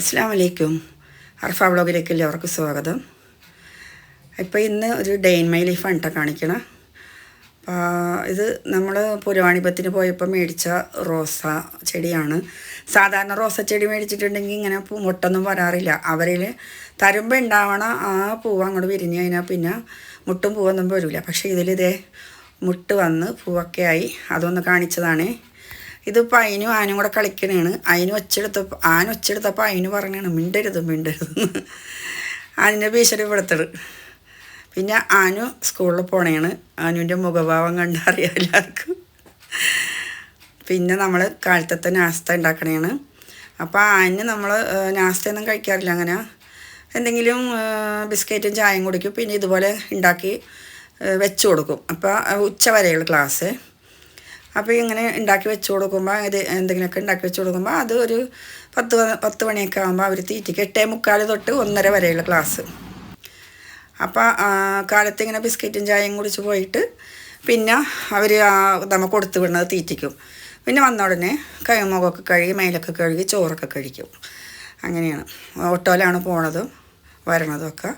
അസ്സാം വലൈക്കും അർഫ ബ്ലോഗിലേക്ക് എല്ലാവർക്കും സ്വാഗതം. ഇപ്പോൾ ഇന്ന് ഒരു ഡേ ഇൻ മൈ ലൈഫാണ് കേട്ടോ കാണിക്കണം. ഇത് നമ്മൾ പുരവാണിപത്തിന് പോയപ്പോൾ മേടിച്ച റോസ ചെടിയാണ്. സാധാരണ റോസ ചെടി മേടിച്ചിട്ടുണ്ടെങ്കിൽ ഇങ്ങനെ മുട്ടൊന്നും വരാറില്ല. അവരിൽ തരുമ്പോൾ ഉണ്ടാവണ ആ പൂവ് അങ്ങോട്ട് വിരിഞ്ഞ് കഴിഞ്ഞാൽ പിന്നെ മുട്ടും പൂവൊന്നും വരില്ല പക്ഷേ ഇതിലിതേ മുട്ട് വന്ന് പൂവൊക്കെ ആയി. അതൊന്ന് കാണിച്ചതാണേ. ഇതിപ്പോൾ അതിനും ആനും കൂടെ കളിക്കണേണ്. അതിന് ഒച്ചെടുത്തപ്പോൾ ആന ഒച്ചെടുത്തപ്പോൾ അതിന് പറഞ്ഞാണ് മിണ്ടരുത് മിണ്ടരുത്. ആനിന്റെ ഭീഷണി പെടുത്തത് പിന്നെ ആനു സ്കൂളിൽ പോണേണ്. ആനുവിന്റെ മുഖഭാവം കണ്ടറിയാം എല്ലാവർക്കും. പിന്നെ നമ്മൾ കാലത്തത്തെ നാസ്ത ഉണ്ടാക്കണേണ്. അപ്പോൾ ആന് നമ്മൾ നാസ്തയൊന്നും കഴിക്കാറില്ല അങ്ങനെ. എന്തെങ്കിലും ബിസ്ക്കറ്റും ചായയും കുടിക്കും. പിന്നെ ഇതുപോലെ ഉണ്ടാക്കി വെച്ച് കൊടുക്കും. അപ്പോൾ ഉച്ച വരെയുള്ള ക്ലാസ്. അപ്പോൾ ഇങ്ങനെ ഉണ്ടാക്കി വെച്ച് കൊടുക്കുമ്പോൾ ഇത് എന്തെങ്കിലുമൊക്കെ ഉണ്ടാക്കി വെച്ച് കൊടുക്കുമ്പോൾ അത് ഒരു പത്ത് പത്ത് മണിയൊക്കെ ആകുമ്പോൾ അവർ തീറ്റിക്ക്. എട്ടേ മുക്കാൽ തൊട്ട് ഒന്നര വരെയുള്ള ക്ലാസ്. അപ്പോൾ കാലത്ത് ഇങ്ങനെ ബിസ്ക്കറ്റും ചായയും കുടിച്ച് പോയിട്ട് പിന്നെ അവർ നമ്മൾ കൊടുത്തു വിടുന്നത് തീറ്റിക്കും. പിന്നെ വന്ന ഉടനെ കൈമുഖമൊക്കെ കഴുകി മേലൊക്കെ കഴുകി ചോറൊക്കെ കഴിക്കും. അങ്ങനെയാണ്. ഓട്ടോയിലാണ് പോണതും വരണതും ഒക്കെ.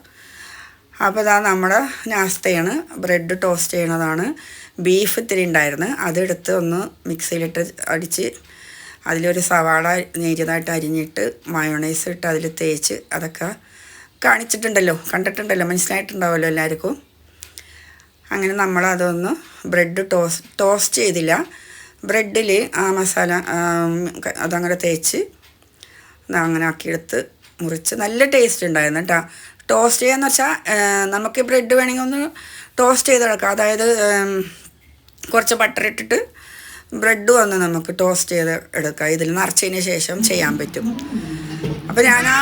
അപ്പോൾ ഇതാ നമ്മുടെ നാസ്തയാണ്. ബ്രെഡ് ടോസ്റ്റ് ചെയ്യണതാണ്. ബീഫ് ഇത്തിരി ഉണ്ടായിരുന്നു. അതെടുത്ത് ഒന്ന് മിക്സിയിലിട്ട് അടിച്ച് അതിലൊരു സവാള നേരിയതായിട്ട് അരിഞ്ഞിട്ട് മയോണൈസ് ഇട്ട് അതിൽ തേച്ച് അതൊക്കെ കാണിച്ചിട്ടുണ്ടല്ലോ. കണ്ടിട്ടുണ്ടല്ലോ. മനസ്സിലായിട്ടുണ്ടാവുമല്ലോ എല്ലാവർക്കും. അങ്ങനെ നമ്മൾ അതൊന്ന് ബ്രെഡ് ടോസ് ടോസ്റ്റ് ചെയ്തില്ല. ബ്രെഡിൽ ആ മസാല അതങ്ങനെ തേച്ച് അങ്ങനെ ആക്കിയെടുത്ത് മുറിച്ച് നല്ല ടേസ്റ്റ് ഉണ്ടായിരുന്നു കേട്ടോ. ടോസ്റ്റ് ചെയ്യാന്ന് വെച്ചാൽ നമുക്ക് ബ്രെഡ് വേണമെങ്കിൽ ഒന്ന് ടോസ്റ്റ് ചെയ്തെടുക്കാം അതായത് കുറച്ച് ബട്ടർ ഇട്ടിട്ട് ബ്രെഡ് വന്ന് നമുക്ക് ടോസ്റ്റ് ചെയ്ത് എടുക്കാം. ഇതിൽ നിറച്ചതിന് ശേഷം ചെയ്യാൻ പറ്റും. അപ്പോൾ ഞാൻ ആ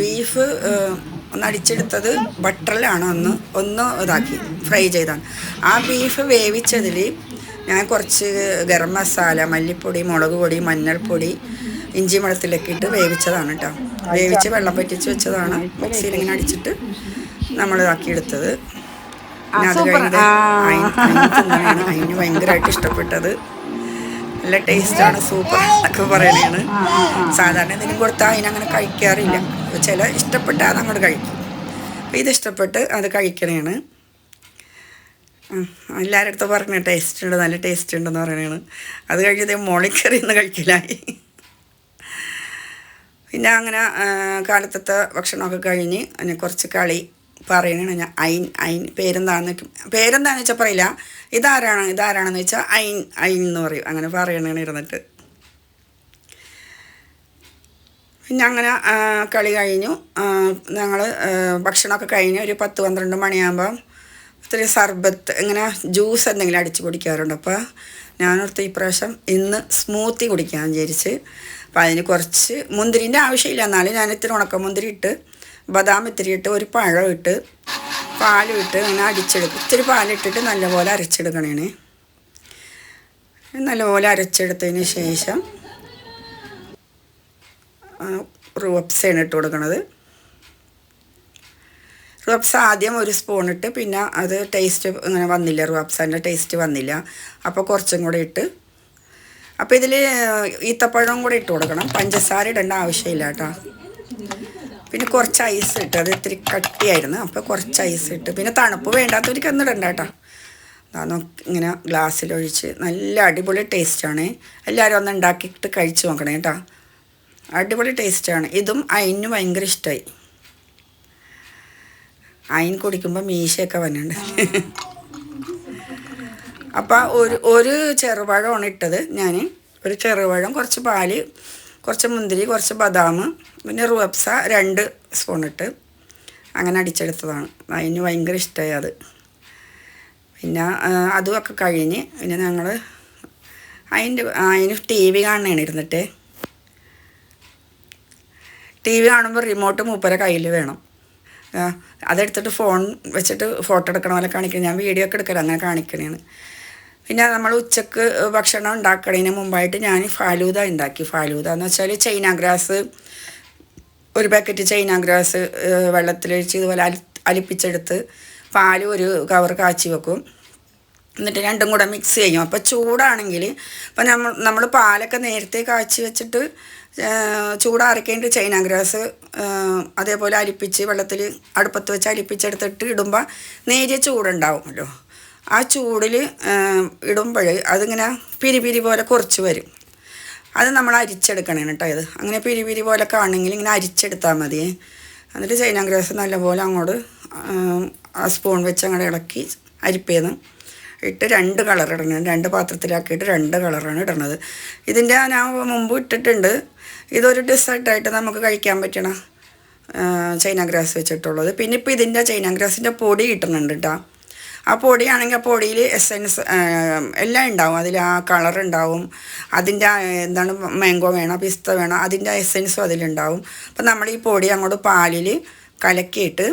ബീഫ് ഒന്ന് അടിച്ചെടുത്തത് ബട്ടറിലാണ് ഒന്ന് ഒന്ന് ഇതാക്കി ഫ്രൈ ചെയ്താണ് ആ ബീഫ് വേവിച്ചതിൽ ഞാൻ കുറച്ച് ഗരം മസാല മല്ലിപ്പൊടി മുളക് പൊടി മഞ്ഞൾപ്പൊടി ഇഞ്ചി വെള്ളത്തിലൊക്കെ ഇട്ട് വേവിച്ചതാണ് കേട്ടോ വേവിച്ച് വെള്ളം പറ്റിച്ച് വെച്ചതാണ്. മിക്സിയിൽ ഇങ്ങനെ അടിച്ചിട്ട് നമ്മൾ ഇതാക്കിയെടുത്തത് പിന്നെ അത് കഴിഞ്ഞിട്ട് തിന്നണതാണ് അതിന് ഭയങ്കരമായിട്ട് ഇഷ്ടപ്പെട്ടത്. നല്ല ടേസ്റ്റാണ് സൂപ്പർ എന്നൊക്കെ പറയണതാണ്. സാധാരണ എന്തെങ്കിലും കൊടുത്താൽ അതിനങ്ങനെ കഴിക്കാറില്ല. ചില ഇഷ്ടപ്പെട്ട അത് അങ്ങോട്ട് കഴിക്കും. അപ്പോൾ ഇത് ഇഷ്ടപ്പെട്ട് അത് കഴിക്കണേണ് എല്ലാവരുടെ അടുത്ത് പറഞ്ഞു ടേസ്റ്റ് ഉണ്ട് നല്ല ടേസ്റ്റ് ഉണ്ടെന്ന് പറയണേണ് അത് കഴിഞ്ഞത് മോളിക്കറി ഒന്ന് കഴിക്കലായി പിന്നെ അങ്ങനെ കാലത്തത്തെ ഭക്ഷണമൊക്കെ കഴിഞ്ഞ് അതിനെ കുറച്ച് കളി പറയണ ഞാൻ. ഐൻ ഐൻ പേരെന്താന്ന് പേരെന്താന്ന് വെച്ചാൽ പറയില്ല. ഇതാരാണ് ഇതാരാണെന്ന് വെച്ചാൽ ഐൻ ഐൻ എന്ന് പറയും. അങ്ങനെ പറയണതാണ് ഇരുന്നിട്ട്. പിന്നെ അങ്ങനെ കളി കഴിഞ്ഞു. ഞങ്ങൾ ഭക്ഷണമൊക്കെ കഴിഞ്ഞ് ഒരു പത്ത് പന്ത്രണ്ട് മണിയാകുമ്പം ഒത്തിരി സർബത്ത് ഇങ്ങനെ ജ്യൂസ് എന്തെങ്കിലും അടിച്ച് കുടിക്കാറുണ്ട്. അപ്പോൾ ഞാനോർത്ത് ഈ പ്രാവശ്യം ഇന്ന് സ്മൂത്തി കുടിക്കാൻ വിചാരിച്ച് അപ്പം അതിന് കുറച്ച് മുന്തിരിന്റെ ആവശ്യമില്ല. എന്നാലും ഞാൻ ഇത്തിരി ഉണക്കമുന്തിരി ഇട്ട് ബദാം ഇത്തിരി ഇട്ട് ഒരു പഴം ഇട്ട് പാലും ഇട്ട് അങ്ങനെ അടിച്ചെടുക്കും. ഇത്തിരി പാലിട്ടിട്ട് നല്ലപോലെ അരച്ചെടുക്കണേ നല്ലപോലെ അരച്ചെടുത്തതിന് ശേഷം റുവപ്സയാണ് ഇട്ട് കൊടുക്കണത്. റുവപ്സ ആദ്യം ഒരു സ്പൂൺ ഇട്ട് പിന്നെ അത് ടേസ്റ്റ് ഇങ്ങനെ വന്നില്ല. റുവപ്സാന്റെ ടേസ്റ്റ് വന്നില്ല. അപ്പോൾ കുറച്ചും കൂടെ ഇട്ട് അപ്പോൾ ഇതിൽ ഈത്തപ്പഴവും കൂടെ ഇട്ട് കൊടുക്കണം. പഞ്ചസാര ഇടേണ്ട ആവശ്യമില്ല കേട്ടോ. പിന്നെ കുറച്ച് ഐസ് ഇട്ട് അത് ഇത്തിരി കട്ടിയായിരുന്നു. അപ്പോൾ കുറച്ച് ഐസ് ഇട്ട്. പിന്നെ തണുപ്പ് വേണ്ടാത്തവർക്ക് ഒന്നും ഇടണ്ട കേട്ടോ. അതാ ഇങ്ങനെ ഗ്ലാസ്സിലൊഴിച്ച് നല്ല അടിപൊളി ടേസ്റ്റാണ്. എല്ലാവരും ഒന്ന് ഉണ്ടാക്കിയിട്ട് കഴിച്ച് നോക്കണേ കേട്ടോ. അടിപൊളി ടേസ്റ്റാണ്. ഇതും അയിന് ഭയങ്കര ഇഷ്ടമായി അയിൻ കുടിക്കുമ്പോൾ മീശയൊക്കെ വന്നിട്ടുണ്ട്. അപ്പോൾ ഒരു ഒരു ചെറുപഴമാണ് ഇട്ടത് ഞാൻ ഒരു ചെറുപഴം കുറച്ച് പാൽ കുറച്ച് മുന്തിരി കുറച്ച് ബദാം പിന്നെ റുവപ്സ രണ്ട് സ്പൂൺ ഇട്ട് അങ്ങനെ അടിച്ചെടുത്തതാണ്. അതിന് ഭയങ്കര ഇഷ്ടമായി അത്. പിന്നെ അതുമൊക്കെ കഴിഞ്ഞ് പിന്നെ ഞങ്ങൾ അതിന്റെ അതിന് ടി വി കാണണേണ് ഇരുന്നിട്ട്. ടി വി കാണുമ്പോൾ റിമോട്ട് മൂപ്പരെ കയ്യിൽ വേണം. അതെടുത്തിട്ട് ഫോൺ വെച്ചിട്ട് ഫോട്ടോ എടുക്കണ പോലെ കാണിക്കണം. ഞാൻ വീഡിയോ ഒക്കെ എടുക്കല അങ്ങനെ കാണിക്കണേണ് പിന്നെ നമ്മൾ ഉച്ചയ്ക്ക് ഭക്ഷണം ഉണ്ടാക്കുന്നതിന് മുമ്പായിട്ട് ഞാൻ ഫാലൂദ ഉണ്ടാക്കി. ഫാലൂദ എന്ന് വെച്ചാൽ ചൈന ഗ്രാസ് ഒരു പാക്കറ്റ് ചൈന ഗ്രാസ് വെള്ളത്തിലൊഴിച്ച് ഇതുപോലെ അലി അലിപ്പിച്ചെടുത്ത് പാൽ ഒരു കവർ കാച്ചി വെക്കും. എന്നിട്ട് രണ്ടും കൂടെ മിക്സ് ചെയ്യും. അപ്പോൾ ചൂടാണെങ്കിൽ ഇപ്പം നമ്മൾ നമ്മൾ പാലൊക്കെ നേരത്തെ കാച്ചി വെച്ചിട്ട് ചൂടാറിക്കേണ്ട ചൈന ഗ്രാസ് അതേപോലെ അലിപ്പിച്ച് വെള്ളത്തിൽ അടുപ്പത്ത് വെച്ച് അലിപ്പിച്ചെടുത്തിട്ട് ഇടുമ്പോൾ നേരിയ ചൂടുണ്ടാവുമല്ലോ. ആ ചൂടിൽ ഇടുമ്പോൾ അതിങ്ങനെ പിരി പിരി പോലെ കുറച്ച് വരും. അത് നമ്മൾ അരിച്ചെടുക്കണേ കേട്ടോ ഇത്. അങ്ങനെ പിരി പിരി പോലെ കാണണമെങ്കിൽ ഇങ്ങനെ അരിച്ചെടുത്താൽ മതി. എന്നിട്ട് ചൈന ഗ്രാസ് നല്ലപോലെ അങ്ങോട്ട് ആ സ്പൂൺ വെച്ച് അങ്ങോട്ട് ഇളക്കി അരിപ്പേന്ന് ഇട്ട് രണ്ട് കളർ ഇടണം. രണ്ട് പാത്രത്തിലാക്കിയിട്ട് രണ്ട് കളറാണ് ഇടണത്. ഇതിന്റെ ഞാൻ മുമ്പ് ഇട്ടിട്ടുണ്ട്. ഇതൊരു ഡെസേർട്ടായിട്ട് നമുക്ക് കഴിക്കാൻ പറ്റണ ചൈന ഗ്രാസ് വെച്ചിട്ടുള്ളത്. പിന്നെ ഇപ്പോൾ ഇതിന്റെ ചൈന ഗ്രാസിന്റെ പൊടി കിട്ടുന്നുണ്ട് കേട്ടോ ആ പൊടിയാണെങ്കിൽ ആ പൊടിയിൽ എസെൻസ് എല്ലാം ഉണ്ടാവും. അതിൽ ആ കളർ ഉണ്ടാവും. അതിന്റെ എന്താണ് മാംഗോ വേണം പിസ്ത വേണം അതിന്റെ എസെൻസും അതിലുണ്ടാവും. അപ്പം നമ്മൾ ഈ പൊടി അങ്ങോട്ട് പാലിൽ കലക്കിയിട്ട്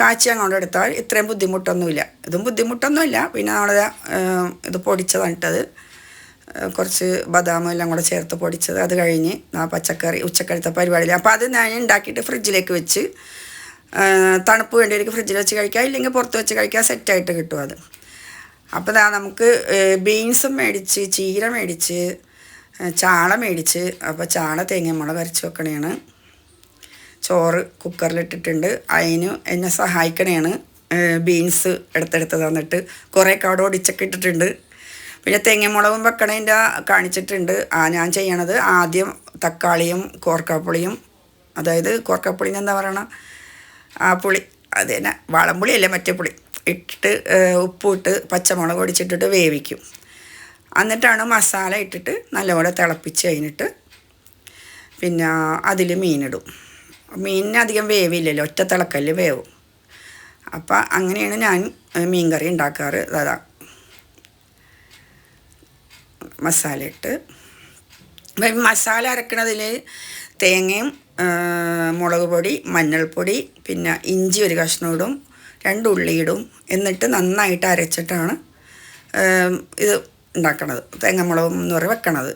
കാച്ചി അങ്ങോട്ട് എടുത്താൽ ഇത്രയും ബുദ്ധിമുട്ടൊന്നുമില്ല. ഇതും ബുദ്ധിമുട്ടൊന്നുമില്ല. പിന്നെ നമ്മൾ ഇത് പൊടിച്ചതാണിട്ടത് കുറച്ച് ബദാം എല്ലാം കൂടെ ചേർത്ത് പൊടിച്ചത്. അത് കഴിഞ്ഞ് ആ പച്ചക്കറി ഉച്ചക്കലത്തെ പരിപാടിയിൽ. അപ്പോൾ അത് ഞാൻ ഉണ്ടാക്കിയിട്ട് ഫ്രിഡ്ജിലേക്ക് വെച്ച് തണുപ്പ് വരിക ഫ്രിഡ്ജിൽ വെച്ച് കഴിക്കാം ഇല്ലെങ്കിൽ പുറത്ത് വെച്ച് കഴിക്കാം സെറ്റായിട്ട് കിട്ടും അത്. അപ്പോൾ ഇതാ നമുക്ക് ബീൻസും മേടിച്ച് ചീര മേടിച്ച് ചാള മേടിച്ച് അപ്പോൾ ചാള തേങ്ങമുളക് അരച്ച് വെക്കണേണ്. ചോറ് കുക്കറിലിട്ടിട്ടുണ്ട് അതിന് എന്നെ സഹായിക്കണേണ്. ബീൻസ് എടുത്തെടുത്ത് തന്നിട്ട്. കുറേ കട ഒടിച്ചൊക്കെ ഇട്ടിട്ടുണ്ട്. പിന്നെ തേങ്ങമുളകും വെക്കണതിന്റെ കാണിച്ചിട്ടുണ്ട്. ആ ഞാൻ ചെയ്യണത് ആദ്യം തക്കാളിയും കോർക്കാപ്പുളിയും. അതായത് കോർക്കാപ്പുളിന് എന്താ പറയണ? ആ പുളി അത് തന്നെ വാളംപുളിയല്ല മറ്റേ പുളി? ഇട്ടിട്ട് ഉപ്പിട്ട് പച്ചമുളക് ഒടിച്ചിട്ടിട്ട് വേവിക്കും. എന്നിട്ടാണ് മസാല ഇട്ടിട്ട് നല്ലപോലെ തിളപ്പിച്ച് കഴിഞ്ഞിട്ട് പിന്നെ അതിൽ മീനിടും. മീനിന് അധികം വേവില്ലല്ലോ ഒറ്റ തിളക്കൽ വേവും. അപ്പം അങ്ങനെയാണ് ഞാൻ മീൻ കറി ഉണ്ടാക്കാറ്. അതാ മസാല ഇട്ട്. മസാല അരക്കണതിൽ തേങ്ങയും മുളക് പൊടി മഞ്ഞൾപ്പൊടി പിന്നെ ഇഞ്ചി ഒരു കഷ്ണം ഇടും രണ്ട് ഉള്ളി ഇടും എന്നിട്ട് നന്നായിട്ട് അരച്ചിട്ടാണ് ഇത് ഉണ്ടാക്കണത്. തേങ്ങമുളകും എന്ന് പറയും വെക്കണത്.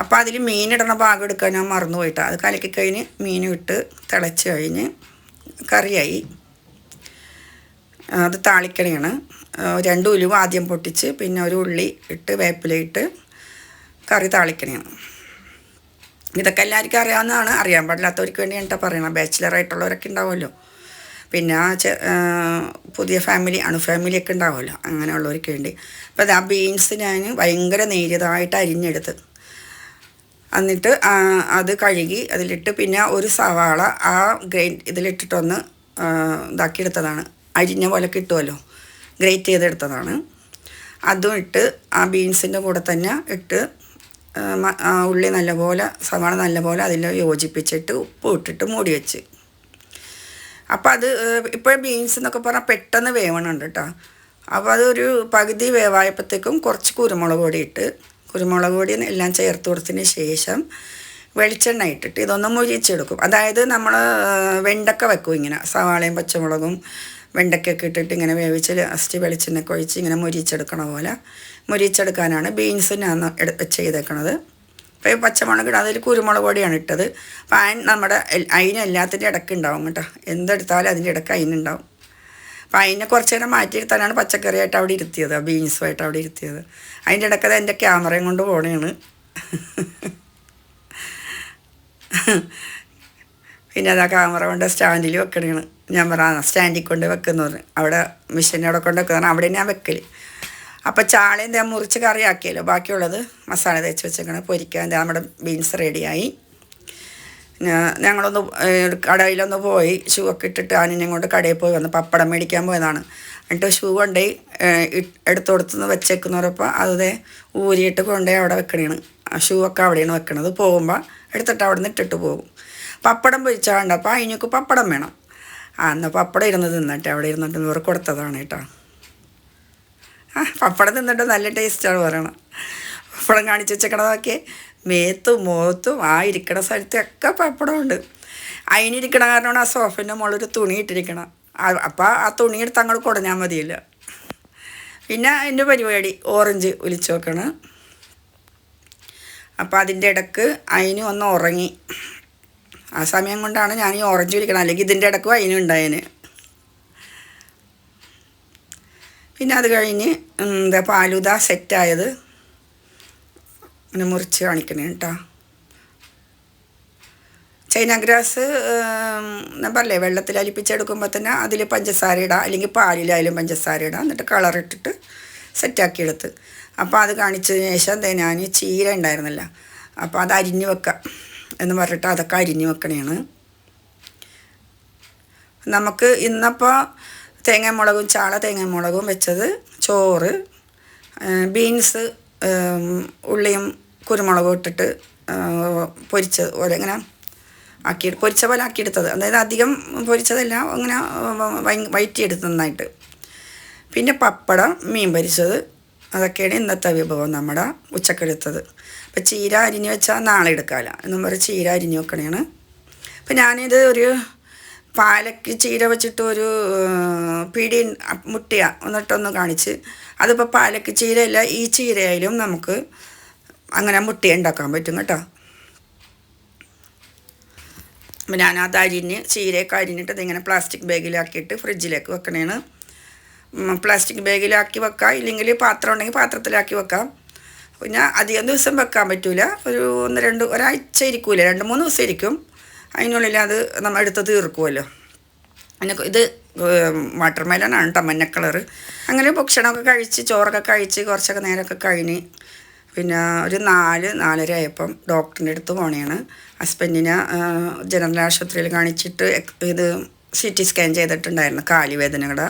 അപ്പോൾ അതിൽ മീനിടണ ഭാഗം എടുക്കാൻ ഞാൻ മറന്നു പോയിട്ടാണ് അത് കലക്കി കഴിഞ്ഞ് മീനും ഇട്ട് തിളച്ച് കഴിഞ്ഞ് കറിയായി. അത് താളിക്കണയാണ് രണ്ട് ഉലുവ ആദ്യം പൊട്ടിച്ച് പിന്നെ ഒരു ഉള്ളി ഇട്ട് വേപ്പിലയിട്ട് കറി താളിക്കണയാണ് ഇതൊക്കെ എല്ലാവർക്കും അറിയാവുന്നതാണ്. അറിയാൻ പാടില്ലാത്തവർക്ക് വേണ്ടി കേട്ടോ പറയണം. ബാച്ചിലറായിട്ടുള്ളവരൊക്കെ ഉണ്ടാവുമല്ലോ. പിന്നെ പുതിയ ഫാമിലി അണു ഫാമിലിയൊക്കെ ഉണ്ടാവുമല്ലോ. അങ്ങനെയുള്ളവർക്ക് വേണ്ടി. അപ്പോൾ ആ ബീൻസ് ഞാൻ ഭയങ്കര നേരിയതായിട്ട് അരിഞ്ഞെടുത്ത്. എന്നിട്ട് അത് കഴുകി അതിലിട്ട് പിന്നെ ഒരു സവാള ആ ഗ്രൈ ഇതിലിട്ടിട്ടൊന്ന് ഇതാക്കിയെടുത്തതാണ്. അരിഞ്ഞ പോലെ കിട്ടുമല്ലോ ഗ്രേറ്റ് ചെയ്തെടുത്തതാണ്. അതും ഇട്ട് ആ ബീൻസിന്റെ കൂടെ തന്നെ ഇട്ട് ഉള്ളി നല്ലപോലെ സവാള നല്ലപോലെ അതിൽ യോജിപ്പിച്ചിട്ട് ഉപ്പ് ഇട്ടിട്ട് മൂടി വെച്ച്. അപ്പോൾ അത് ഇപ്പോൾ ബീൻസ് എന്നൊക്കെ പറഞ്ഞാൽ പെട്ടെന്ന് വേവണുണ്ട് കേട്ടോ അപ്പോൾ അതൊരു പകുതി വേവായപ്പോഴത്തേക്കും കുറച്ച് കുരുമുളക് പൊടി ഇട്ട് കുരുമുളക് പൊടി എല്ലാം ചേർത്ത് കൊടുത്തതിന് ശേഷം വെളിച്ചെണ്ണ ഇട്ടിട്ട് ഇതൊന്ന് മുരിച്ചെടുക്കും. അതായത് നമ്മൾ വെണ്ടക്ക വെക്കും ഇങ്ങനെ സവാളയും പച്ചമുളകും വെണ്ടക്കൊക്കെ ഇട്ടിട്ട് ഇങ്ങനെ വേവിച്ച് ലാസ്റ്റ് വെളിച്ചെണ്ണയൊക്കെ ഒഴിച്ച് ഇങ്ങനെ മുരിച്ചെടുക്കണ പോലെ. മുരിച്ചെടുക്കാനാണ് ബീൻസ് ഞാൻ എടു ചെയ്തേക്കണത്. അപ്പോൾ ഈ പച്ചമുളക് ഇടാതെ അതിൽ കുരുമുളക് പൊടിയാണ് ഇട്ടത്. അപ്പോൾ അതിന് നമ്മുടെ അതിന് എല്ലാത്തിന്റെ ഇടയ്ക്ക് ഉണ്ടാവും കേട്ടോ. എന്തെടുത്താലും അതിന്റെ ഇടയ്ക്ക് അതിനുണ്ടാവും അപ്പോൾ അതിനെ കുറച്ച് നേരം മാറ്റിയെടുത്താലാണ് പച്ചക്കറിയായിട്ട് അവിടെ ഇരുത്തിയത് ആ ബീൻസുമായിട്ട് അവിടെ ഇരുത്തിയത്. അതിന്റെ ഇടയ്ക്ക് അത് എന്റെ ക്യാമറയും കൊണ്ട് പോണേണ്. പിന്നെ അത് ക്യാമറ കൊണ്ട് സ്റ്റാൻഡിൽ വെക്കണേണ്. ഞാൻ പറ സ്റ്റാൻഡിൽ കൊണ്ട് വെക്കുന്നു അവിടെ മിഷീന്റെ അവിടെ കൊണ്ട് വെക്കുന്നതാണ് അവിടെ ഞാൻ വെക്കൽ അപ്പോൾ ചാളയും ഞാൻ മുറിച്ച് കറിയാക്കിയല്ലോ. ബാക്കിയുള്ളത് മസാല തേച്ച് വെച്ചേക്കണം. പൊരിക്കാൻ നമ്മുടെ ബീൻസ് റെഡിയായി ഞങ്ങളൊന്ന് കടയിലൊന്ന് പോയി ഷൂ ഒക്കെ ഇട്ടിട്ട് ആനിനെ കൊണ്ട് കടയിൽ പോയി വന്ന് പപ്പടം മേടിക്കാൻ പോയതാണ്. എന്നിട്ട് ഷൂ കൊണ്ടേ എടുത്തു ഇട്ട് എടുത്ത് കൊടുത്തുനിന്ന് വെച്ചേക്കുന്നവരപ്പോൾ അത് ഊരിയിട്ട് കൊണ്ടേ അവിടെ വെക്കണേണ്. ഷൂ ഒക്കെ അവിടെയാണ് വെക്കണത്. പോകുമ്പോൾ എടുത്തിട്ട് അവിടെ നിന്ന് ഇട്ടിട്ട് പോകും. പപ്പടം പൊരിച്ചാണ്ട് കണ്ടപ്പോൾ അതിനൊക്കെ പപ്പടം വേണം. ആ എന്നാൽ പപ്പടം ഇരുന്ന് തിന്നിട്ട്. അവിടെ ഇരുന്നിട്ട് ഇവർ കൊടുത്തതാണ് കേട്ടോ. ആ പപ്പടം തിന്നിട്ട് നല്ല ടേസ്റ്റാണ് പറയണം. പപ്പടം കാണിച്ച് വെച്ചേക്കണതൊക്കെ മേത്തും മുഖത്തും ആ ഇരിക്കണ സ്ഥലത്തൊക്കെ പപ്പടമുണ്ട്. അതിനിരിക്കണ കാരണമാണ് ആ സോഫിന്റെ മുകളിലൊരു തുണി ഇട്ടിരിക്കണം അപ്പോൾ ആ തുണി എടുത്ത് അങ്ങോട്ട് കുടഞ്ഞാൽ മതിയില്ല. പിന്നെ എന്റെ പരിപാടി ഓറഞ്ച് ഒലിച്ച് വെക്കണം. അപ്പോൾ അതിന്റെ ഇടയ്ക്ക് അതിന് ഒന്ന് ഉറങ്ങി. ആ സമയം കൊണ്ടാണ് ഞാൻ ഈ ഓറഞ്ച് വിളിക്കണം അല്ലെങ്കിൽ ഇതിന്റെ ഇടക്കും അതിനും പിന്നെ അത് കഴിഞ്ഞ് എന്താ പാലുത സെറ്റായത്. ഇങ്ങനെ മുറിച്ച് കാണിക്കണേ കേട്ടോ ചൈന ഗ്രാസ് ഞാൻ പറഞ്ഞില്ലേ വെള്ളത്തിൽ അലിപ്പിച്ചെടുക്കുമ്പോൾ തന്നെ അതിൽ പഞ്ചസാര ഇടാം അല്ലെങ്കിൽ പാലിലായാലും പഞ്ചസാര ഇടാം എന്നിട്ട് കളർ ഇട്ടിട്ട് സെറ്റാക്കി എടുത്ത് അപ്പോൾ അത് കാണിച്ചതിന് ശേഷം എന്താ ഞാൻ ചീര ഉണ്ടായിരുന്നില്ല. അപ്പോൾ അത് അരിഞ്ഞു വെക്കാം എന്ന് പറഞ്ഞിട്ട് അതൊക്കെ അരിഞ്ഞു വെക്കണേണ്. നമുക്ക് ഇന്നപ്പോൾ തേങ്ങാമുളകും ചാള തേങ്ങാമുളകും വെച്ചത് ചോറ് ബീൻസ് ഉള്ളിയും കുരുമുളകും ഇട്ടിട്ട് പൊരിച്ചത് പോലെ ഇങ്ങനെ ആക്കി പൊരിച്ച പോലെ ആക്കിയെടുത്തത് അതായത് അധികം പൊരിച്ചതല്ല അങ്ങനെ വയറ്റിയെടുത്ത് നന്നായിട്ട്. പിന്നെ പപ്പടം മീൻ പൊരിച്ചത്. അതൊക്കെയാണ് ഇന്നത്തെ വിഭവം നമ്മുടെ ഉച്ചക്കെടുത്തത്. അപ്പോൾ ചീര അരിഞ്ഞ് വെച്ചാൽ നാളെ എടുക്കാമല്ല എന്നും പറഞ്ഞ് ചീര അരിഞ്ഞ് വെക്കണേണ്. അപ്പം ഞാനിത് ഒരു പാലക്ക് ചീര വെച്ചിട്ട് ഒരു പിടി മുട്ടിയ എന്നിട്ടൊന്ന് കാണിച്ച്. അതിപ്പോൾ പാലക്ക് ചീരയല്ല ഈ ചീരയായാലും നമുക്ക് അങ്ങനെ മുട്ടിയ ഉണ്ടാക്കാൻ പറ്റും കേട്ടോ. അപ്പം അത് അരിഞ്ഞ് ചീരയൊക്കെ അരിഞ്ഞിട്ട് അതിങ്ങനെ പ്ലാസ്റ്റിക് ബാഗിലാക്കിയിട്ട് ഫ്രിഡ്ജിലേക്ക് വെക്കണേണ്. പ്ലാസ്റ്റിക് ബാഗിലാക്കി വെക്കാം ഇല്ലെങ്കിൽ പാത്രം ഉണ്ടെങ്കിൽ പാത്രത്തിലാക്കി വെക്കാം. പിന്നെ അധികം ദിവസം വെക്കാൻ പറ്റില്ല ഒരു ഒന്ന് രണ്ട് ഒരാഴ്ച ഇരിക്കൂല രണ്ട് മൂന്ന് ദിവസം ഇരിക്കും. അതിനുള്ളിൽ അത് നമ്മൾ എടുത്ത് തീർക്കുമല്ലോ പിന്നെ ഇത് വാട്ടർ മെലനാണ് കേട്ടോ മഞ്ഞ കളറ് അങ്ങനെ ഭക്ഷണമൊക്കെ കഴിച്ച് ചോറൊക്കെ കഴിച്ച് കുറച്ചൊക്കെ നേരമൊക്കെ കഴിഞ്ഞ് പിന്നെ ഒരു നാല് നാലര ആയപ്പം ഡോക്ടറിന്റെ അടുത്ത് പോണേണ്. ഹസ്ബൻഡിനെ ജനറൽ ആശുപത്രിയിൽ കാണിച്ചിട്ട് ഇത് സി ടി സ്കാൻ ചെയ്തിട്ടുണ്ടായിരുന്നു കാലുവേദനയുടെ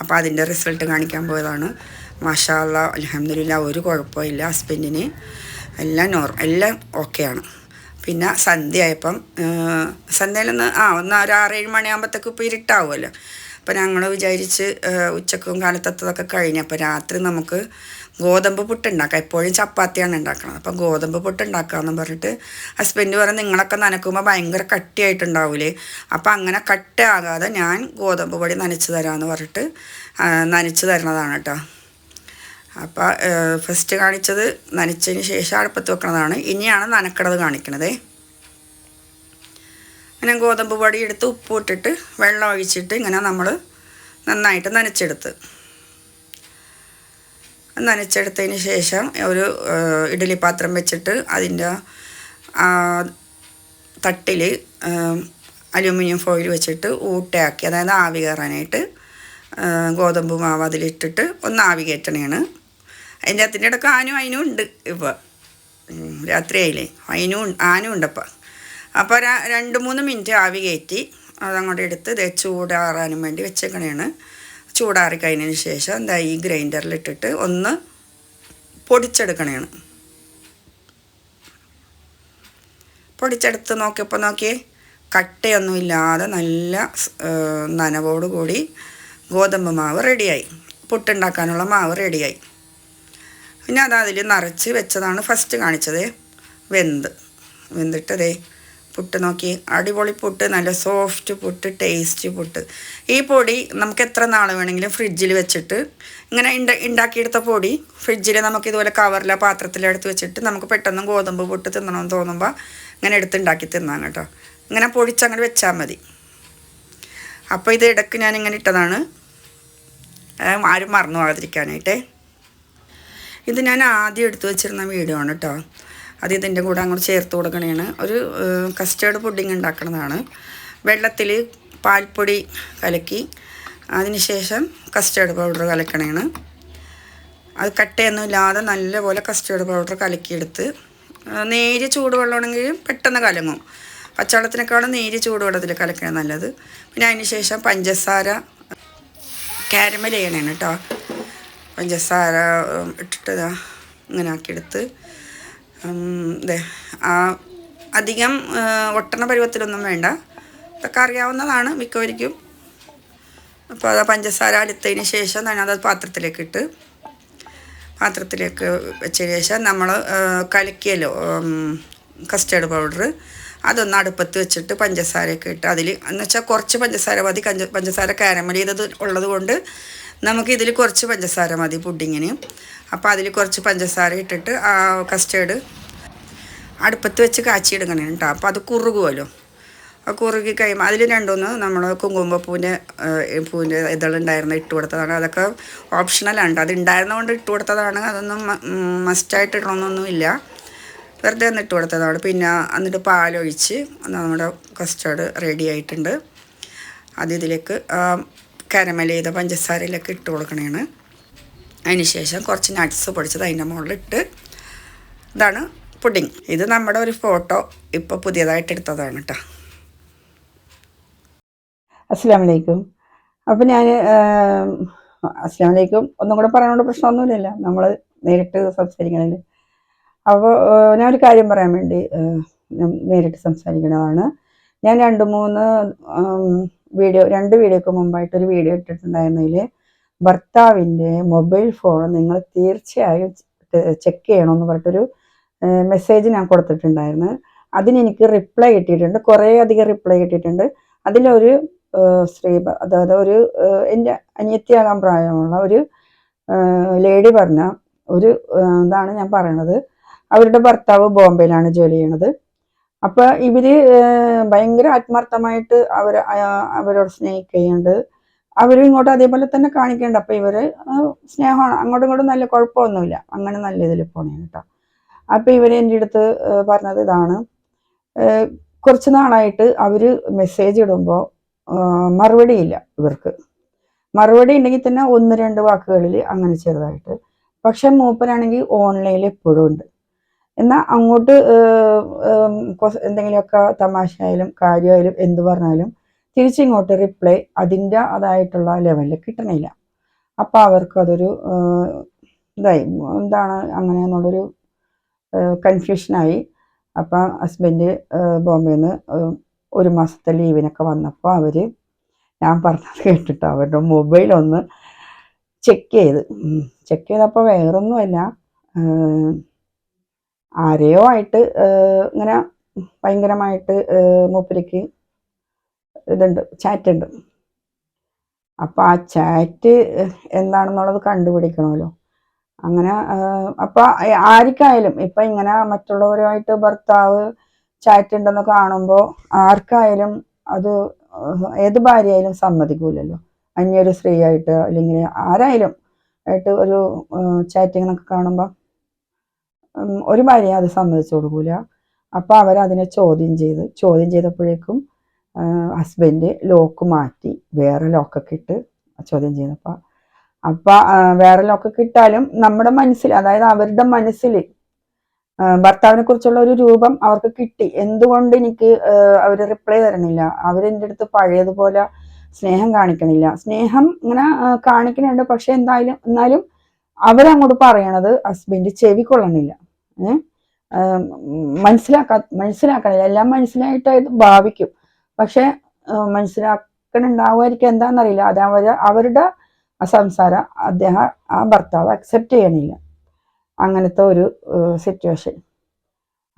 അപ്പോൾ അതിന്റെ റിസൾട്ട് കാണിക്കാൻ പോയതാണ്. മാഷാല്ല അലഹമില്ല ഒരു കുഴപ്പമില്ല ഹസ്ബൻഡിന് എല്ലാം നോർ എല്ലാം ഓക്കെയാണ് പിന്നെ സന്ധ്യ ആയപ്പം സന്ധ്യയിലൊന്ന് ആ ഒന്ന് ഒരു ആറേഴ് മണിയാകുമ്പോഴത്തേക്ക് ഇപ്പോൾ ഇരുട്ടാവുമല്ലോ. അപ്പോൾ ഞങ്ങൾ വിചാരിച്ച് ഉച്ചക്കും കാലത്തത്തതൊക്കെ കഴിഞ്ഞ് അപ്പോൾ രാത്രി നമുക്ക് ഗോതമ്പ് പുട്ട് ഉണ്ടാക്കാം എപ്പോഴും ചപ്പാത്തിയാണ് ഉണ്ടാക്കുന്നത് അപ്പം ഗോതമ്പ് പുട്ട് ഉണ്ടാക്കാമെന്ന് പറഞ്ഞിട്ട് ഹസ്ബൻഡ് പറഞ്ഞ് നിങ്ങളൊക്കെ നനക്കുമ്പോൾ ഭയങ്കര കട്ടിയായിട്ടുണ്ടാവില്ലേ അപ്പം അങ്ങനെ കട്ടയാകാതെ ഞാൻ ഗോതമ്പ് പൊടി നനച്ച് തരാമെന്ന് പറഞ്ഞിട്ട് നനച്ച് തരണതാണ് കേട്ടോ. അപ്പോൾ ഫസ്റ്റ് കാണിച്ചത് നനച്ചതിന് ശേഷം അടുപ്പത്ത് വെക്കണതാണ്. ഇനിയാണ് നനക്കണത് കാണിക്കണത്. ഇങ്ങനെ ഗോതമ്പ് പൊടി എടുത്ത് ഉപ്പ് ഇട്ടിട്ട് വെള്ളം ഒഴിച്ചിട്ട് ഇങ്ങനെ നമ്മൾ നന്നായിട്ട് നനച്ചെടുത്ത്. നനച്ചെടുത്തതിന് ശേഷം ഒരു ഇഡ്ഡലി പാത്രം വെച്ചിട്ട് അതിന്റെ തട്ടിൽ അലുമിനിയം ഫോയിൽ വെച്ചിട്ട് ഊട്ടയാക്കി. അതായത് ആവി കയറാനായിട്ട് ഗോതമ്പ് മാവ് അതിലിട്ടിട്ട് ഒന്ന് ആവി കയറ്റണേണ്. അതിന്റെ അകത്തിന്റെ ഇടയ്ക്ക് ആനും അതിനും ഉണ്ട് ഇപ്പോൾ രാത്രിയായില്ലേ? അതിനും ആനും ഉണ്ട് അപ്പം അപ്പോൾ രണ്ട് മൂന്ന് മിനിറ്റ് ആവി കയറ്റി അതങ്ങോട്ട് എടുത്ത് ഇത് ചൂടാറാനും വേണ്ടി വെച്ചേക്കണേണ്. ചൂടാറി കഴിഞ്ഞതിന് ശേഷം എന്താ ഈ ഗ്രൈൻഡറിലിട്ടിട്ട് ഒന്ന് പൊടിച്ചെടുക്കണേണ്. പൊടിച്ചെടുത്ത് നോക്കിയപ്പോൾ നോക്കിയേ കട്ടയൊന്നുമില്ലാതെ നല്ല നനവോടുകൂടി ഗോതമ്പ് മാവ് റെഡിയായി. പുട്ടുണ്ടാക്കാനുള്ള മാവ് റെഡിയായി. പിന്നെ അത് അതിൽ നിറച്ച് വെച്ചതാണ് ഫസ്റ്റ് കാണിച്ചത്. വെന്ത്. വെന്തിട്ടതേ പുട്ട് നോക്കി. അടിപൊളി പുട്ട് നല്ല സോഫ്റ്റ് പുട്ട് ടേസ്റ്റ് പുട്ട്. ഈ പൊടി നമുക്ക് എത്ര നാൾ വേണമെങ്കിലും ഫ്രിഡ്ജിൽ വെച്ചിട്ട് ഇങ്ങനെ ഉണ്ട ഉണ്ടാക്കിയെടുത്ത പൊടി ഫ്രിഡ്ജിൽ നമുക്ക് ഇതുപോലെ കവറിലെ പാത്രത്തിലെടുത്ത് വെച്ചിട്ട് നമുക്ക് പെട്ടെന്ന് ഗോതമ്പ് പുട്ട് തിന്നണമെന്ന് തോന്നുമ്പോൾ ഇങ്ങനെ എടുത്ത് ഉണ്ടാക്കി തിന്നാം കേട്ടോ. ഇങ്ങനെ പൊടിച്ചങ്ങനെ വെച്ചാൽ മതി. അപ്പോൾ ഇത് ഇടയ്ക്ക് ഞാൻ ഇങ്ങനെ ഇട്ടതാണ് ആരും മറന്നു പോകാതിരിക്കാനായിട്ടേ. ഇത് ഞാൻ ആദ്യം എടുത്തു വെച്ചിരുന്ന വീഡിയോ ആണ് കേട്ടോ അത് ഇതിന്റെ കൂടെ അങ്ങോട്ട് ചേർത്ത് കൊടുക്കണേണ്. ഒരു കസ്റ്റേർഡ് പുഡിങ് ഉണ്ടാക്കുന്നതാണ് വെള്ളത്തിൽ പാൽപ്പൊടി കലക്കി അതിനുശേഷം കസ്റ്റേർഡ് പൗഡർ കലക്കണേണ്. അത് കട്ടയൊന്നും ഇല്ലാതെ നല്ലപോലെ കസ്റ്റേർഡ് പൗഡർ കലക്കിയെടുത്ത് നേരിയ ചൂടുവെള്ളമാണെങ്കിൽ പെട്ടെന്ന് കലങ്ങും. പച്ചവെള്ളത്തിനേക്കാളും നേരിയ ചൂടുവെള്ളത്തിൽ കലക്കണേ നല്ലത്. പിന്നെ അതിന് ശേഷം പഞ്ചസാര കാരമൽ ചെയ്യണേണ് കേട്ടോ പഞ്ചസാര ഇട്ടിട്ട് ഇങ്ങനെ ആക്കിയെടുത്ത്. ഇതേ ആ അധികം ഒട്ടണ പരുവത്തിലൊന്നും വേണ്ട. ഇതൊക്കെ അറിയാവുന്നതാണ് മിക്കവർക്കും അപ്പോൾ അത് പഞ്ചസാര അടുത്തതിന് ശേഷം തന്നെ അത് പാത്രത്തിലേക്ക് ഇട്ട്. പാത്രത്തിലേക്ക് വെച്ചതിന് ശേഷം നമ്മൾ കലക്കിയല്ലോ കസ്റ്റേർഡ് പൗഡർ അതൊന്ന് അടുപ്പത്ത് വെച്ചിട്ട് പഞ്ചസാരയൊക്കെ ഇട്ട് അതിൽ എന്ന് വെച്ചാൽ കുറച്ച് പഞ്ചസാര മതി. പഞ്ചസാര കാരമൽ ചെയ്തത് ഉള്ളത് കൊണ്ട് നമുക്ക് ഇതിൽ കുറച്ച് പഞ്ചസാര മതി പുഡിങ്ങിന്. അപ്പോൾ അതിൽ കുറച്ച് പഞ്ചസാര ഇട്ടിട്ട് ആ കസ്റ്റേർഡ് അടുപ്പത്ത് വെച്ച് കാച്ചിയെടുക്കണം കേട്ടോ അപ്പോൾ അത് കുറുകുമല്ലോ കുറുകി കഴിയുമ്പോൾ അതിൽ രണ്ടൊന്ന് നമ്മൾ കുങ്കുമ്പപ്പൂവിന്റെ പൂവിന്റെ ഇതളുണ്ടായിരുന്നു ഇട്ട് കൊടുത്തതാണ്. അതൊക്കെ ഓപ്ഷണലാണ് അത് ഉണ്ടായിരുന്നതുകൊണ്ട് ഇട്ട് കൊടുത്തതാണ്. അതൊന്നും മസ്റ്റായിട്ട് ഇടണമെന്നൊന്നുമില്ല വെറുതെ ഒന്ന് ഇട്ട് കൊടുത്തതാണ്. പിന്നെ എന്നിട്ട് പാലൊഴിച്ച് നമ്മുടെ കസ്റ്റേർഡ് റെഡി ആയിട്ടുണ്ട്. അത് കരമല ചെയ്ത പഞ്ചസാരയിലൊക്കെ ഇട്ട് കൊടുക്കണേണ്. അതിനുശേഷം കുറച്ച് നട്ട്സ് പൊടിച്ചത് അതിന്റെ മുകളിലിട്ട് ഇതാണ് പുഡിങ് ഇത് നമ്മുടെ ഒരു ഫോട്ടോ ഇപ്പോൾ പുതിയതായിട്ട് എടുത്തതാണ് കേട്ടോ അസ്സാം വലൈക്കും അപ്പം ഞാൻ അസ്സാം വലൈക്കും ഒന്നും കൂടെ പറയാനുള്ള പ്രശ്നമൊന്നുമില്ലല്ലോ. നമ്മൾ നേരിട്ട് സംസാരിക്കണതിൽ അപ്പോൾ ഞാനൊരു കാര്യം പറയാൻ വേണ്ടി നേരിട്ട് സംസാരിക്കുന്നതാണ് ഞാൻ രണ്ട് മൂന്ന് വീഡിയോ രണ്ട് വീഡിയോക്ക് മുമ്പായിട്ട് ഒരു വീഡിയോ ഇട്ടിട്ടുണ്ടായിരുന്നതിൽ ഭർത്താവിന്റെ മൊബൈൽ ഫോൺ നിങ്ങൾ തീർച്ചയായും ചെക്ക് ചെയ്യണമെന്ന് പറഞ്ഞിട്ടൊരു മെസ്സേജ് ഞാൻ കൊടുത്തിട്ടുണ്ടായിരുന്നു. അതിന് എനിക്ക് റിപ്ലൈ കിട്ടിയിട്ടുണ്ട്. കുറേ അധികം റിപ്ലൈ കിട്ടിയിട്ടുണ്ട്. അതിലൊരു സ്ത്രീ അതായത് ഒരു എന്റെ അനിയത്തിയാകാൻ പ്രായമുള്ള ഒരു ലേഡി പറഞ്ഞ ഒരു ഇതാണ് ഞാൻ പറയണത്. അവരുടെ ഭർത്താവ് ബോംബെയിലാണ് ജോലി ചെയ്യണത്. അപ്പൊ ഇവർ ഭയങ്കര ആത്മാർത്ഥമായിട്ട് അവർ അവരോട് സ്നേഹിക്കുന്നുണ്ട് അവരും ഇങ്ങോട്ട് അതേപോലെ തന്നെ കാണിക്കേണ്ട അപ്പൊ ഇവർ സ്നേഹമാണ്. അങ്ങോട്ടും ഇങ്ങോട്ടും നല്ല കുഴപ്പമൊന്നുമില്ല. അങ്ങനെ നല്ല ഇതിൽ പോണേ കേട്ടോ അപ്പൊ ഇവർ എന്റെ അടുത്ത് പറഞ്ഞത് ഇതാണ്. കുറച്ച് നാളായിട്ട് അവർ മെസ്സേജ് ഇടുമ്പോൾ മറുപടി ഇല്ല ഇവർക്ക്. മറുപടി ഉണ്ടെങ്കിൽ തന്നെ ഒന്ന് രണ്ട് വാക്കുകളിൽ അങ്ങനെ ചെറുതായിട്ട്. പക്ഷെ മൂപ്പനാണെങ്കിൽ ഓൺലൈനിൽ എപ്പോഴും ഉണ്ട്. എന്നാൽ അങ്ങോട്ട് എന്തെങ്കിലുമൊക്കെ തമാശ ആയാലും കാര്യമായാലും എന്ത് പറഞ്ഞാലും തിരിച്ചിങ്ങോട്ട് റിപ്ലൈ അതിന്റെ അതായിട്ടുള്ള ലെവലിൽ കിട്ടണില്ല. അപ്പം അവർക്ക് അതൊരു ഇതായി. എന്താണ് അങ്ങനെ എന്നുള്ളൊരു കൺഫ്യൂഷനായി അപ്പം ഹസ്ബൻഡ് ബോംബെയിൽ നിന്ന് ഒരു മാസത്തെ ലീവിനൊക്കെ വന്നപ്പോൾ അവർ ഞാൻ പറഞ്ഞത് കേട്ടിട്ട് അവരുടെ മൊബൈൽ ഒന്ന് ചെക്ക് ചെയ്ത്. ചെക്ക് ചെയ്തപ്പോൾ വേറൊന്നുമല്ല. ആരെയോ ആയിട്ട് ഇങ്ങനെ ഭയങ്കരമായിട്ട് മൂപ്പരിക്ക് ഇതുണ്ട് ചാറ്റ് ഉണ്ട് അപ്പം ആ ചാറ്റ് എന്താണെന്നുള്ളത് കണ്ടുപിടിക്കണമല്ലോ. അങ്ങനെ ആഹ്, അപ്പൊ ആ- ആർക്കായാലും ഇപ്പൊ ഇങ്ങനെ മറ്റുള്ളവരുമായിട്ട് ഭർത്താവ് ചാറ്റ് ഉണ്ടെന്ന് കാണുമ്പോൾ ആർക്കായാലും അത് ഏത് ഭാര്യയായാലും സമ്മതിക്കൂലല്ലോ. അന്യൊരു സ്ത്രീയായിട്ട് അല്ലെങ്കിൽ ആരായാലും ആയിട്ട് ഒരു ചാറ്റിംഗ് എന്നൊക്കെ കാണുമ്പോൾ ഒരു മര്യാദ അത് സമ്മതിച്ചു കൊടുക്കൂല അപ്പൊ അവരതിനെ ചോദ്യം ചെയ്ത് ചോദ്യം ചെയ്തപ്പോഴേക്കും ഹസ്ബൻഡ് ലോക്ക് മാറ്റി വേറെ ലോക്കൊക്കെ ഇട്ട് ചോദ്യം ചെയ്തപ്പോൾ അപ്പൊ വേറെ ലോക്കൊക്കെ ഇട്ടാലും നമ്മുടെ മനസ്സിൽ അതായത് അവരുടെ മനസ്സിൽ ഭർത്താവിനെ കുറിച്ചുള്ള ഒരു രൂപം അവർക്ക് കിട്ടി. എന്തുകൊണ്ട് എനിക്ക് അവർ റിപ്ലൈ തരണില്ല? അവരെന്റെ അടുത്ത് പഴയതുപോലെ സ്നേഹം കാണിക്കണില്ല. സ്നേഹം ഇങ്ങനെ കാണിക്കണുണ്ട്. പക്ഷെ എന്തായാലും എന്നാലും അവരങ്ങോട്ട് പറയണത് ഹസ്ബൻഡ് ചെവി കൊള്ളണില്ല. മനസ്സിലാക്കാ മനസ്സിലാക്കണില്ല. എല്ലാം മനസ്സിലായിട്ട് ഇത് ഭാവിക്കും. പക്ഷെ മനസ്സിലാക്കണുണ്ടാവുമായിരിക്കും എന്താണെന്നറിയില്ല. അത് അവർ അവരുടെ സംസാരം അദ്ദേഹം ആ ഭർത്താവ് അക്സെപ്റ്റ് ചെയ്യണില്ല. അങ്ങനത്തെ ഒരു സിറ്റുവേഷൻ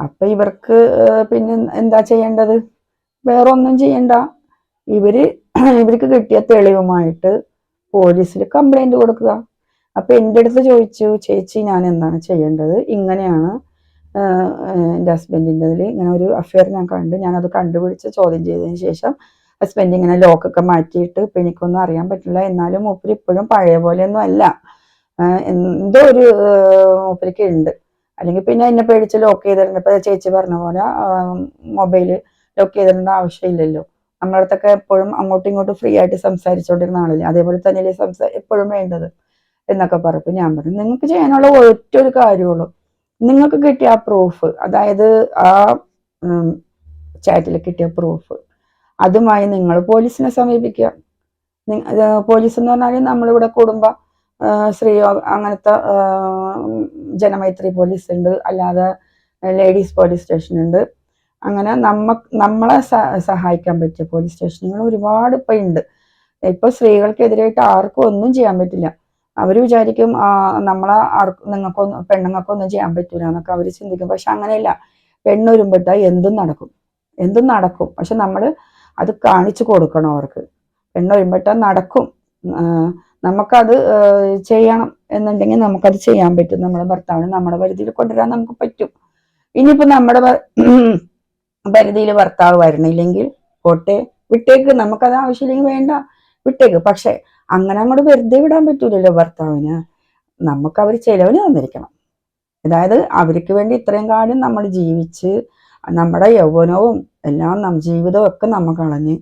അപ്പൊ ഇവർക്ക് പിന്നെ എന്താ ചെയ്യേണ്ടത്? വേറെ ഒന്നും ചെയ്യണ്ട. ഇവർ ഇവർക്ക് കിട്ടിയ തെളിവുമായിട്ട് പോലീസിൽ കംപ്ലൈന്റ് കൊടുക്കുക. അപ്പൊ എന്റെ അടുത്ത് ചോദിച്ചു ചേച്ചി ഞാൻ എന്താണ് ചെയ്യേണ്ടത്? ഇങ്ങനെയാണ് എന്റെ ഹസ്ബൻഡിന്റെ അതിൽ ഇങ്ങനെ ഒരു അഫെയർ ഞാൻ കണ്ടു. ഞാൻ അത് കണ്ടുപിടിച്ച് ചോദ്യം ചെയ്തതിന് ശേഷം ഹസ്ബൻഡ് ഇങ്ങനെ ലോക്കൊക്കെ മാറ്റിയിട്ട് ഇപ്പൊ എനിക്കൊന്നും അറിയാൻ പറ്റില്ല. എന്നാലും മൂപ്പര് ഇപ്പോഴും പഴയ പോലെയൊന്നും അല്ല. എന്തോ ഒരു മൂപ്പരിക്ക് ഉണ്ട്. അല്ലെങ്കിൽ പിന്നെ എന്നെ പേടിച്ച് ലോക്ക് ചെയ്തിട്ടുണ്ട് ഇപ്പൊ ചേച്ചി പറഞ്ഞ പോലെ മൊബൈൽ ലോക്ക് ചെയ്തിടേണ്ട ആവശ്യമില്ലല്ലോ. നമ്മളടുത്തൊക്കെ എപ്പോഴും അങ്ങോട്ടും ഇങ്ങോട്ടും ഫ്രീ ആയിട്ട് സംസാരിച്ചുകൊണ്ടിരുന്ന ആളില്ലേ. അതേപോലെ തന്നെയല്ലേ സംസാ എപ്പോഴും വേണ്ടത്. എന്നൊക്കെ പറഞ്ഞപ്പോൾ ഞാൻ പറഞ്ഞു നിങ്ങൾക്ക് ചെയ്യാനുള്ള ഒറ്റ ഒരു കാര്യമുള്ളൂ. നിങ്ങൾക്ക് കിട്ടിയ ആ പ്രൂഫ് അതായത് ആ ചാറ്റിൽ കിട്ടിയ പ്രൂഫ് അതുമായി നിങ്ങൾ പോലീസിനെ സമീപിക്കുക. പോലീസ് എന്ന് പറഞ്ഞാൽ നമ്മളിവിടെ കുടുംബ സ്ത്രീയോ അങ്ങനത്തെ ജനമൈത്രി പോലീസ് ഉണ്ട് അല്ലാതെ ലേഡീസ് പോലീസ് സ്റ്റേഷൻ ഉണ്ട് അങ്ങനെ നമ്മ നമ്മളെ സഹായിക്കാൻ പറ്റിയ പോലീസ് സ്റ്റേഷനുകൾ ഒരുപാട് ഇപ്പം ഉണ്ട് ഇപ്പൊ സ്ത്രീകൾക്കെതിരായിട്ട് ആർക്കും ഒന്നും ചെയ്യാൻ പറ്റില്ല. അവർ വിചാരിക്കും നമ്മളെ ആർക്കും നിങ്ങൾക്കൊന്നും പെണ്ണുങ്ങൾക്കൊന്നും ചെയ്യാൻ പറ്റൂല എന്നൊക്കെ അവർ ചിന്തിക്കും. പക്ഷെ അങ്ങനെയല്ല. പെണ്ണൊരുമ്പിട്ട എന്തും നടക്കും. എന്തും നടക്കും. പക്ഷെ നമ്മൾ അത് കാണിച്ചു കൊടുക്കണം അവർക്ക്. പെണ്ണ് പെണ്ണൊരുമ്പിട്ട നടക്കും നമുക്കത് ചെയ്യണം എന്നുണ്ടെങ്കിൽ നമുക്കത് ചെയ്യാൻ പറ്റും. നമ്മുടെ ഭർത്താവിനെ നമ്മുടെ പരിധിയിൽ കൊണ്ടുവരാൻ നമുക്ക് പറ്റും. ഇനിയിപ്പോ നമ്മുടെ പരിധിയിൽ ഭർത്താവ് വരണില്ലെങ്കിൽ പോട്ടെ വിട്ടേക്ക്. നമുക്കത് ആവശ്യമില്ലെങ്കിൽ വേണ്ട. വിട്ടേക്ക്. പക്ഷെ അങ്ങനെ അങ്ങോട്ട് വെറുതെ വിടാൻ പറ്റൂലല്ലോ ഭർത്താവിന്. നമുക്ക് അവർ ചെലവിന് തന്നിരിക്കണം. അതായത് അവർക്ക് വേണ്ടി ഇത്രയും കാലം നമ്മൾ ജീവിച്ച് നമ്മുടെ യൗവനവും എല്ലാം നം ജീവിതവും ഒക്കെ നമ്മൾ കളഞ്ഞ്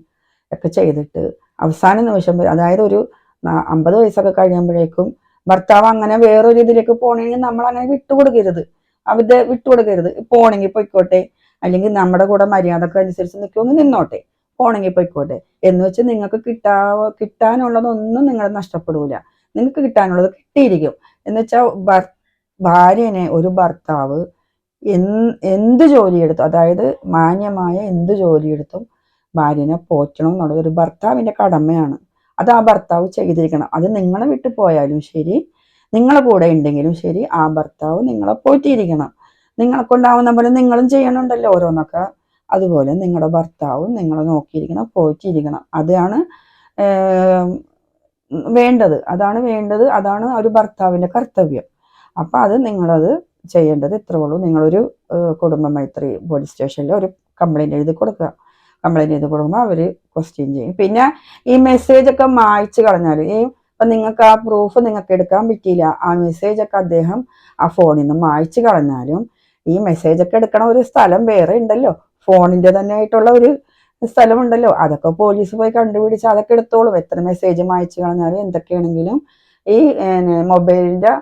ഒക്കെ ചെയ്തിട്ട് അവസാന നിമിഷം അതായത് ഒരു അമ്പത് വയസ്സൊക്കെ കഴിയുമ്പോഴേക്കും ഭർത്താവ് അങ്ങനെ വേറൊരു ഇതിലേക്ക് പോകണമെങ്കിൽ നമ്മൾ അങ്ങനെ വിട്ടുകൊടുക്കരുത്. അവരുടെ വിട്ടുകൊടുക്കരുത്. പോണെങ്കിൽ പോയിക്കോട്ടെ. അല്ലെങ്കിൽ നമ്മുടെ കൂടെ മര്യാദയ്ക്ക് അനുസരിച്ച് നിൽക്കുമെങ്കിൽ നിന്നോട്ടെ. പോണെങ്കിൽ പോയിക്കോട്ടെ എന്ന് വെച്ച് നിങ്ങൾക്ക് കിട്ടാവ കിട്ടാനുള്ളതൊന്നും നിങ്ങൾ നഷ്ടപ്പെടൂല. നിങ്ങൾക്ക് കിട്ടാനുള്ളത് കിട്ടിയിരിക്കും. എന്ന് വെച്ചാൽ ഭാര്യനെ ഒരു ഭർത്താവ് എന്ത് ജോലിയെടുത്തും അതായത് മാന്യമായ എന്ത് ജോലിയെടുത്തും ഭാര്യനെ പോറ്റണം എന്നുള്ളത് ഒരു ഭർത്താവിന്റെ കടമയാണ്. അത് ആ ഭർത്താവ് ചെയ്തിരിക്കണം. അത് നിങ്ങളെ വിട്ടു പോയാലും ശരി നിങ്ങളെ കൂടെ ഉണ്ടെങ്കിലും ശരി ആ ഭർത്താവ് നിങ്ങളെ പോറ്റിയിരിക്കണം. നിങ്ങളെ കൊണ്ടാവുന്ന പോലെ നിങ്ങളും ചെയ്യണമുണ്ടല്ലോ ഓരോന്നൊക്കെ. അതുപോലെ നിങ്ങളുടെ ഭർത്താവും നിങ്ങളെ നോക്കിയിരിക്കണം പോറ്റിയിരിക്കണം അതാണ് വേണ്ടത്. അതാണ് വേണ്ടത് അതാണ് ഒരു ഭർത്താവിന്റെ കർത്തവ്യം. അപ്പം അത് നിങ്ങളത് ചെയ്യേണ്ടത് ഇത്രേ ഉള്ളൂ നിങ്ങളൊരു കുടുംബ മൈത്രി പോലീസ് സ്റ്റേഷനിൽ ഒരു കംപ്ലൈന്റ് എഴുതി കൊടുക്കുക കംപ്ലൈന്റ് ചെയ്ത് കൊടുക്കുമ്പോൾ അവർ ക്വസ്റ്റ്യൻ ചെയ്യും. പിന്നെ ഈ മെസ്സേജ് ഒക്കെ മായ്ച്ചു കളഞ്ഞാൽ ഈ നിങ്ങൾക്ക് ആ പ്രൂഫ് നിങ്ങൾക്ക് എടുക്കാൻ പറ്റിയില്ല. ആ മെസ്സേജ് ഒക്കെ അദ്ദേഹം ആ ഫോണിൽ നിന്ന് മായ്ച്ചു കളഞ്ഞാലും ഈ മെസ്സേജ് ഒക്കെ എടുക്കണ ഒരു സ്ഥലം വേറെ ഉണ്ടല്ലോ. ഫോണിന്റെ തന്നെ ആയിട്ടുള്ള ഒരു സ്ഥലമുണ്ടല്ലോ. അതൊക്കെ പോലീസ് പോയി കണ്ടുപിടിച്ച് അതൊക്കെ എടുത്തോളും. എത്ര മെസ്സേജ് മായ്ച്ചു കളഞ്ഞാലും എന്തൊക്കെയാണെങ്കിലും ഈ മൊബൈലിന്റെ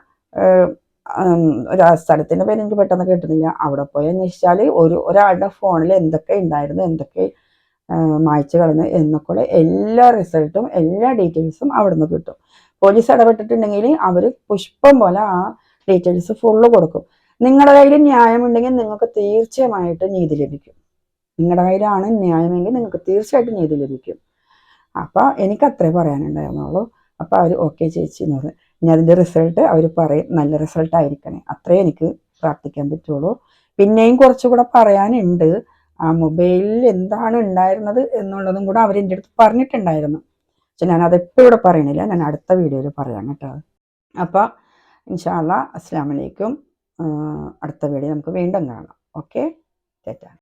ഒരു സ്ഥലത്തിന്റെ പേര് എനിക്ക് പെട്ടെന്ന് കിട്ടുന്നില്ല. അവിടെ പോയി അന്വേഷിച്ചാൽ ഒരു ഒരാളുടെ ഫോണിൽ എന്തൊക്കെ ഉണ്ടായിരുന്നു എന്തൊക്കെ മായച്ചു കളഞ്ഞു എന്നൊക്കെയുള്ള എല്ലാ റിസൾട്ടും എല്ലാ ഡീറ്റെയിൽസും അവിടുന്ന് കിട്ടും. പോലീസ് ഇടപെട്ടിട്ടുണ്ടെങ്കിൽ അവർ പുഷ്പം പോലെ ആ ഡീറ്റെയിൽസ് ഫുള്ള് കൊടുക്കും. നിങ്ങളുടെ കയ്യിൽ ന്യായമുണ്ടെങ്കിൽ നിങ്ങൾക്ക് തീർച്ചയായിട്ടും നീതി ലഭിക്കും. നിങ്ങളുടെ കയ്യിലാണ് ന്യായമെങ്കിൽ നിങ്ങൾക്ക് തീർച്ചയായിട്ടും നീതി ലഭിക്കും. അപ്പോൾ എനിക്ക് അത്രേ പറയാനുണ്ടായിരുന്നുള്ളൂ. അപ്പോൾ അവർ ഓക്കെ ചേച്ചി എന്ന് പറഞ്ഞു. ഇനി അതിന്റെ റിസൾട്ട് അവർ പറയും. നല്ല റിസൾട്ട് ആയിരിക്കണേ. അത്രേ എനിക്ക് പ്രാർത്ഥിക്കാൻ പറ്റുള്ളൂ. പിന്നെയും കുറച്ചുകൂടെ പറയാനുണ്ട്. ആ മൊബൈലിൽ എന്താണ് ഉണ്ടായിരുന്നത് എന്നുള്ളതും കൂടെ അവർ എന്റെ അടുത്ത് പറഞ്ഞിട്ടുണ്ടായിരുന്നു. പക്ഷെ ഞാൻ അതിപ്പോൾ ഇവിടെ പറയണില്ല. ഞാൻ അടുത്ത വീഡിയോയിൽ പറയാം കേട്ടോ. അപ്പോൾ ഇൻഷാല്ല അസ്സാം വലൈക്കും അടുത്ത വീഡിയോ നമുക്ക് വീണ്ടും കാണാം. ഓക്കെ? തെറ്റാണ്